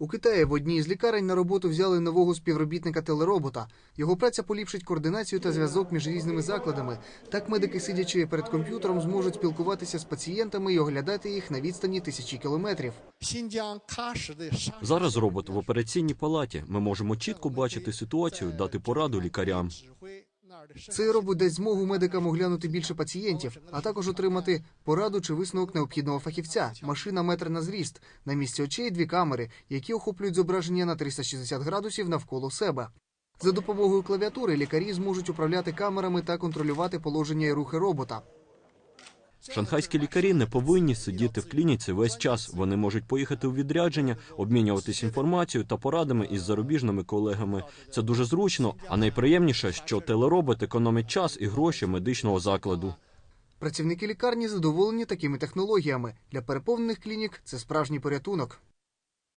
У Китаї в одній з лікарень на роботу взяли нового співробітника телеробота. Його праця поліпшить координацію та зв'язок між різними закладами. Так медики, сидячи перед комп'ютером, зможуть спілкуватися з пацієнтами і оглядати їх на відстані тисячі кілометрів. Зараз робот в операційній палаті. Ми можемо чітко бачити ситуацію, дати пораду лікарям. Це робить дасть змогу медикам оглянути більше пацієнтів, а також отримати пораду чи висновок необхідного фахівця, машина метр на зріст, на місці очей дві камери, які охоплюють зображення на 360 градусів навколо себе. За допомогою клавіатури лікарі зможуть управляти камерами та контролювати положення і рухи робота. Шанхайські лікарі не повинні сидіти в клініці весь час. Вони можуть поїхати у відрядження, обмінюватись інформацією та порадами із зарубіжними колегами. Це дуже зручно, а найприємніше, що телеробот економить час і гроші медичного закладу. Працівники лікарні задоволені такими технологіями. Для переповнених клінік це справжній порятунок.